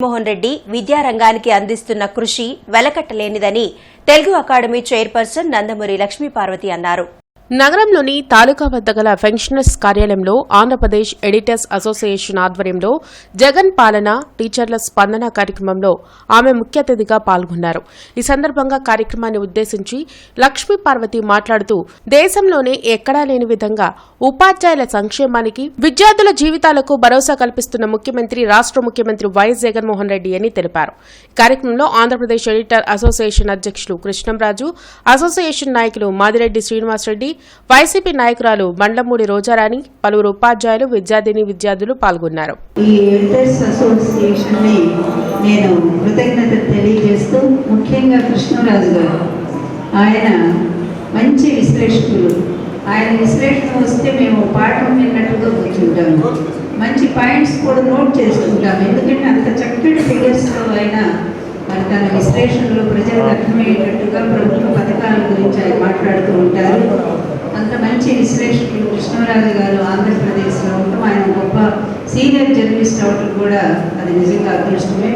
జగన్మోహన్ రెడ్డి విద్యారంగానికి అందిస్తున్న కృషి వెలకట్టలేనిదని తెలుగు అకాడమీ చైర్పర్సన్ నందమూరి లక్ష్మీపార్వతి అన్నారు. నగరంలోని తాలూకా వద్ద గల పెన్షనర్స్ కార్యాలయంలో ఆంధ్రప్రదేశ్ ఎడిటర్స్ అసోసియేషన్ ఆధ్వర్యంలో జగన్ పాలన టీచర్ల స్పందన కార్యక్రమంలో ఆమె ముఖ్య అతిథిగా పాల్గొన్నారు. ఈ సందర్భంగా కార్యక్రమాన్ని ఉద్దేశించి లక్ష్మీ పార్వతి మాట్లాడుతూ దేశంలోనే ఎక్కడా లేని విధంగా ఉపాధ్యాయుల సంక్షేమానికి విద్యార్థుల జీవితాలకు భరోసా కల్పిస్తున్న ముఖ్యమంత్రి రాష్ట్ర ముఖ్యమంత్రి వైఎస్ జగన్మోహన్ రెడ్డి అని తెలిపారు. కార్యక్రమంలో ఆంధ్రప్రదేశ్ ఎడిటర్ అసోసియేషన్ అధ్యక్షులు కృష్ణంరాజు అసోసియేషన్ నాయకులు మాదిరెడ్డి శ్రీనివాసరెడ్డి వైసీపీ నాయకురాలు బండ్లమూడి రోజారాణి పలువురు ఉపాధ్యాయులు విద్యార్థిని విద్యార్థులు పాల్గొన్నారు. ఈ ఎడిటర్స్ అసోసియేషన్ని నేను కృతజ్ఞత తెలియజేస్తూ ముఖ్యంగా కృష్ణరాజు గారు. ఆయన మంచి విశ్లేషకులు. ఆయన విశ్లేషణ వస్తే మేము పాఠం విన్నట్టుగా కూర్చుంటాము. మంచి పాయింట్స్ కూడా నోట్ చేసుకుంటాము. ఎందుకంటే అంత చక్కటి ఫిగర్స్తో ఆయన మరి తన విశ్లేషణలో ప్రజలకు అర్థమయ్యేటట్టుగా ప్రభుత్వ పథకాల గురించి ఆయన మాట్లాడుతూ ఉంటారు. అంత మంచి విశ్లేషకులు కృష్ణరాజు గారు ఆంధ్రప్రదేశ్లో ఉండటం ఆయన గొప్ప సీనియర్ జర్నలిస్ట్ అవటం కూడా అది నిజంగా అదృష్టమే.